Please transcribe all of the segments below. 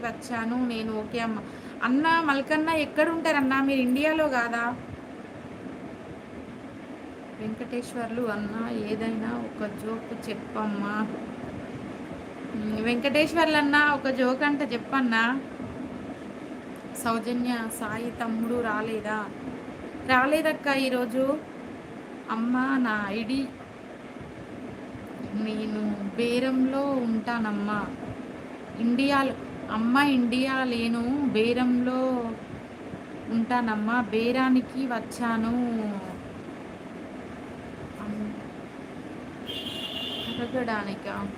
పెట్టి వచ్చాను నేను ఓకే అమ్మ. అన్న మల్కన్న ఎక్కడ ఉంటారన్నా మీరు ఇండియాలో కాదా? వెంకటేశ్వర్లు అన్న ఏదైనా ఒక జోక్ చెప్పమ్మా. వెంకటేశ్వర్లు అన్న ఒక జోక్ అంట చెప్పన్నా. సౌజన్య సాయి తమ్ముడు రాలేదా? రాలేదక్క ఈరోజు. అమ్మ నా ఐడి. నేను బేరంలో ఉంటానమ్మా. ఇండియాలో. అమ్మ ఇండియా లేను బేరంలో ఉంటానమ్మా బేరానికి వచ్చాను. అమ్- అడగడానిక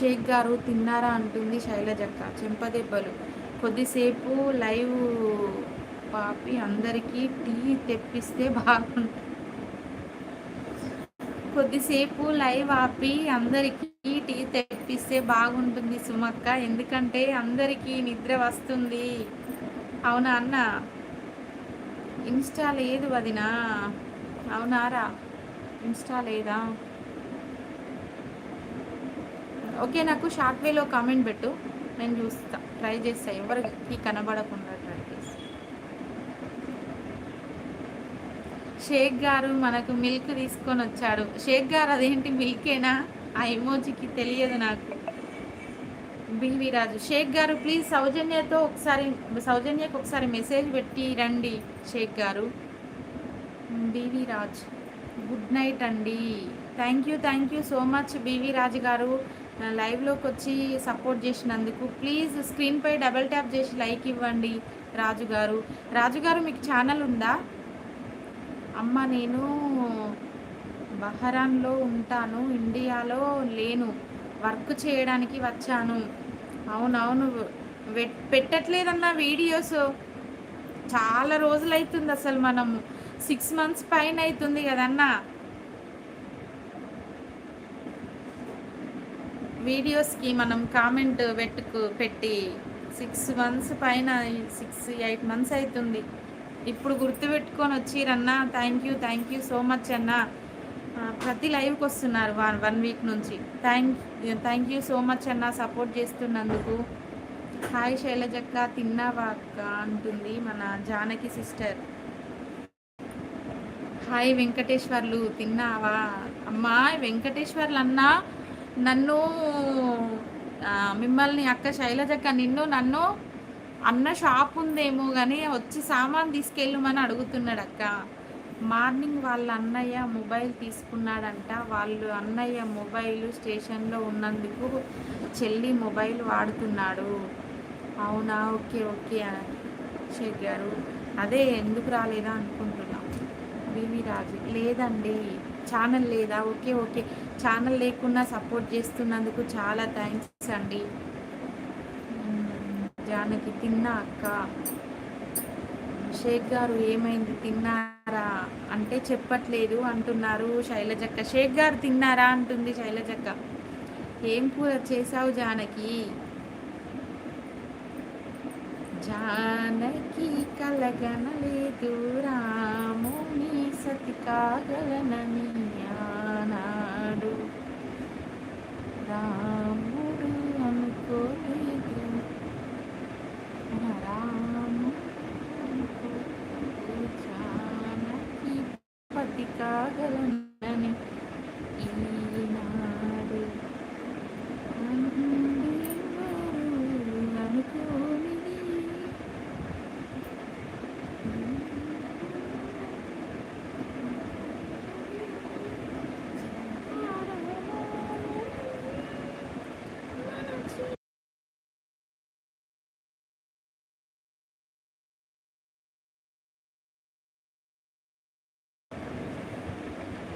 షేక్ గారు తిన్నారా అంటుంది శైలజక్క చెంపదెబ్బలు. కొద్దిసేపు లైవ్ పాపి అందరికీ టీ తెప్పిస్తే బాగుంటుంది. కొద్దిసేపు లైవ్ ఆపి అందరికీ టీ తెప్పిస్తే బాగుంటుంది సుమక్క. ఎందుకంటే అందరికీ నిద్ర వస్తుంది. అవునా అన్న? ఇన్స్టా లేదు వదినా. అవునారా ఇన్స్టా లేదా? ఓకే నాకు షార్ట్ వేలో కామెంట్ పెట్టు. నేను చూస్తా. ట్రై చేస్తా. ఎవరికి కనబడకుండా ట్రై చేస్తా షేక్ గారు మనకు మిల్క్ తీసుకొని వచ్చాడు షేక్ గారు అదేంటి మిల్కేనా? ఆ ఎమోజికి తెలియదు నాకు. బివి రాజు షేక్ గారు ప్లీజ్ సౌజన్యతో ఒకసారి సౌజన్యకు ఒకసారి మెసేజ్ పెట్టి రండి షేక్ గారు. బీవీ రాజ్ గుడ్ నైట్ అండి. Thank you thank you so much BV Raju గారు. లైవ్లోకి వచ్చి సపోర్ట్ చేసినందుకు ప్లీజ్ స్క్రీన్పై డబల్ ట్యాప్ చేసి లైక్ ఇవ్వండి రాజు గారు. రాజు గారు మీకు ఛానల్ ఉందా? అమ్మ నేను బహరాన్లో ఉంటాను ఇండియాలో లేను వర్క్ చేయడానికి వచ్చాను. అవునవును పెట్టట్లేదన్న వీడియోస్ చాలా రోజులు అవుతుంది అసలు మనము. సిక్స్ మంత్స్ పైన అవుతుంది కదన్నా. వీడియోస్కి మనం కామెంట్ పెట్టుకు పెట్టి సిక్స్ మంత్స్ పైన సిక్స్ ఎయిట్ మంత్స్ అవుతుంది ఇప్పుడు గుర్తుపెట్టుకొని వచ్చిరన్నా thank you thank you so much అన్న. ప్రతి లైవ్కి వస్తున్నారు వన్ వన్ వీక్ నుంచి. Thank thank you so much అన్న సపోర్ట్ చేస్తున్నందుకు. హాయ్ శైలజక్క తిన్నావా అక్క? అంటుంది మన జానకి సిస్టర్ హాయ్ వెంకటేశ్వర్లు తిన్నావా? అమ్మా వెంకటేశ్వర్లు అన్నా నన్ను మిమ్మల్ని అక్క శైలజక్క నిన్ను నన్ను అన్న షాప్ ఉందేమో కానీ వచ్చి సామాన్ తీసుకెళ్ళమని అడుగుతున్నాడు అక్క మార్నింగ్ వాళ్ళ అన్నయ్య మొబైల్ తీసుకున్నాడంట. వాళ్ళు అన్నయ్య మొబైల్ స్టేషన్లో ఉన్నందుకు చెల్లి మొబైల్ వాడుతున్నాడు. అవునా? ఓకే ఓకే షేక్ గారు. అదే ఎందుకు రాలేదా అనుకుంటున్నాం. బీవీ రాజు. లేదండి. ఛానల్ లేదా? Okay okay. ఛానల్ లేకుండా సపోర్ట్ చేస్తున్నందుకు చాలా థ్యాంక్స్ అండి. జానకి తిన్నా అక్క. షేక్ గారు ఏమైంది? తిన్నారా? అంటే చెప్పట్లేదు అంటున్నారు శైలజక్క. షేక్ గారు తిన్నారా? అంటుంది శైలజక్క. ఏం కూర చేసావు జానకి? జానకి కలగనలేదు రాముని సతి కాగలనని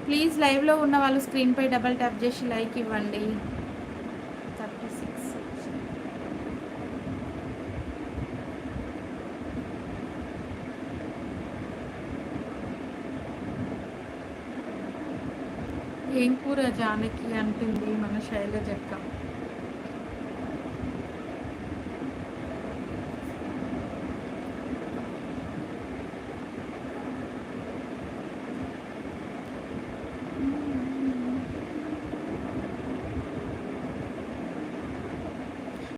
ప్లీజ్ లైవ్లో ఉన్న వాళ్ళు స్క్రీన్పై డబల్ ట్యాప్ చేసి లైక్ ఇవ్వండి. Thirty six. ఏం కూర జానకి అంటుంది మన శైలజక్క?